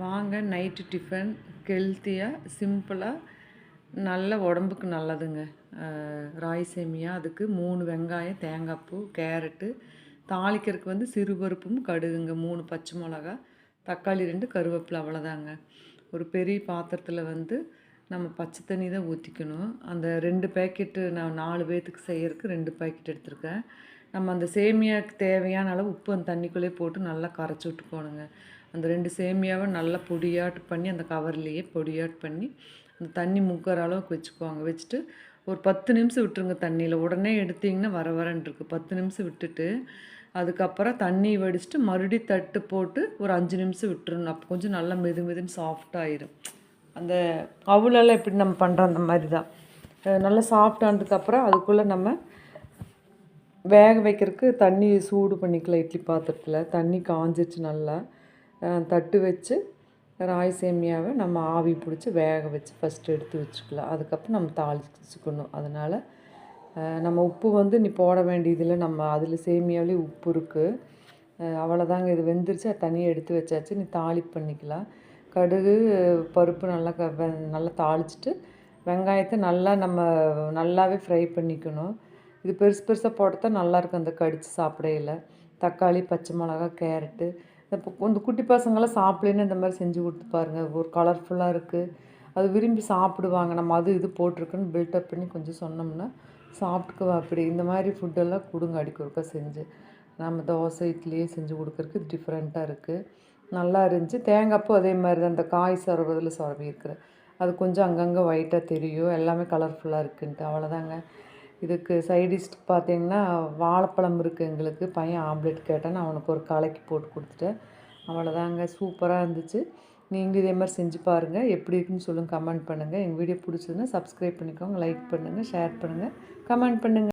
வாங்க night tiffin ஹெல்த்தியாக சிம்பிளாக நல்ல உடம்புக்கு நல்லதுங்க. ராய் சேமியா அதுக்கு மூணு வெங்காயம் தேங்காய் பூ கேரட்டு தாளிக்கிறதுக்கு வந்து சிறுபருப்பும் கடுகுங்க மூணு பச்சை மிளகா தக்காளி ரெண்டு கருவேப்பிலை அவ்வளோதாங்க ஒரு பெரிய பாத்திரத்தில் வந்து நம்ம பச்சை தண்ணி தான் ஊற்றிக்கணும் அந்த ரெண்டு பேக்கெட்டு நான் நாலு பேர்த்துக்கு செய்கிறதுக்கு ரெண்டு பேக்கெட் எடுத்திருக்கேன். நம்ம அந்த சேமியாவுக்கு தேவையான அளவு உப்பு அந்த தண்ணிக்குள்ளே போட்டு நல்லா கரைச்சி விட்டுக்கோணுங்க. அந்த ரெண்டு சேமியாவை நல்லா பொடியாட்டு பண்ணி அந்த கவர்லேயே பொடியாட் பண்ணி அந்த தண்ணி முக்கிற அளவுக்கு வச்சுக்குவாங்க வச்சுட்டு ஒரு பத்து நிமிஷம் விட்டுருங்க தண்ணியில். உடனே எடுத்தீங்கன்னா வர வரன்னு பத்து நிமிஷம் விட்டுட்டு அதுக்கப்புறம் தண்ணி வடிச்சிட்டு மறுபடியும் தட்டு போட்டு ஒரு அஞ்சு நிமிஷம் விட்டுருணும் அப்போ கொஞ்சம் நல்லா மெது மெதுன்னு சாஃப்டாயிரும் அந்த அவுலெல்லாம் எப்படி நம்ம பண்ணுறோம் அந்த மாதிரி தான் நல்லா சாஃப்டானதுக்கப்புறம் அதுக்குள்ளே நம்ம வேக வைக்கிறதுக்கு தண்ணி சூடு பண்ணிக்கலாம் இட்லி பாத்திரத்தில். தண்ணி காஞ்சிச்சு நல்லா. தட்டு வச்சு ராய் சேமியாவை நம்ம ஆவி பிடிச்சி வேக வச்சு ஃபஸ்ட்டு எடுத்து வச்சுக்கலாம். அதுக்கப்புறம் நம்ம தாளிச்சுக்கணும். அதனால் நம்ம உப்பு வந்து நீ போட வேண்டியதில்லை. நம்ம அதில் சேமியாவிலே உப்பு இருக்குது அவ்வளோதாங்க இது வெந்துருச்சு. அது தனியாக எடுத்து வச்சாச்சு. நீ தாளிப்பு பண்ணிக்கலாம். கடுகு பருப்பு நல்லா க வெ- நல்லா தாளிச்சிட்டு வெங்காயத்தை நல்லா நம்ம நல்லாவே ஃப்ரை பண்ணிக்கணும். இது பெருசு பெருசாக போட்டால் நல்லாயிருக்கும் அந்த கடித்து சாப்பிடையில். தக்காளி பச்சை மிளகா கேரட்டு. இந்த இந்த குட்டி பசங்களாம் சாப்பிடலன்னு இந்த மாதிரி செஞ்சு கொடுத்து பாருங்க. ஒரு கலர்ஃபுல்லாக இருக்குது அது விரும்பி சாப்பிடுவாங்க. நம்ம அது இது போட்டிருக்குன்னு பில்டப் பண்ணி கொஞ்சம் சொன்னோம்னா சாப்பிட்டுக்குவா. அப்படி இந்த மாதிரி ஃபுட்டெல்லாம் கொடுங்க. அடிக்கொருக்கா செஞ்சு. நம்ம தோசை இட்லியே செஞ்சு கொடுக்குறதுக்கு இது டிஃப்ரெண்ட்டாக இருக்குது நல்லா இருந்துச்சு. தேங்காய் அதே மாதிரி தான். அந்த காய் சொரவதில் சுரவி இருக்கிறேன் அது கொஞ்சம் அங்கங்கே ஒயிட்டாக தெரியும். எல்லாமே கலர்ஃபுல்லாக இருக்குன்ட்டு. அவ்வளோதாங்க. இதுக்கு சைடிஷ் பார்த்தீங்கன்னா வாழைப்பழம் இருக்குது எங்களுக்கு. பையன் ஆம்லெட் கேட்டான். அவனுக்கு ஒரு கலக்கி போட்டு கொடுத்துட்டேன். அவ்வளோதாங்க. சூப்பராக இருந்துச்சு. நீங்கள் இதே மாதிரி செஞ்சு பாருங்கள் எப்படி இருக்குன்னு சொல்லுங்கள் கமெண்ட் பண்ணுங்கள் எங்கள் வீடியோ பிடிச்சதுன்னா சப்ஸ்கிரைப் பண்ணிக்கோங்க. லைக் பண்ணுங்கள் ஷேர் பண்ணுங்கள் கமெண்ட் பண்ணுங்கள்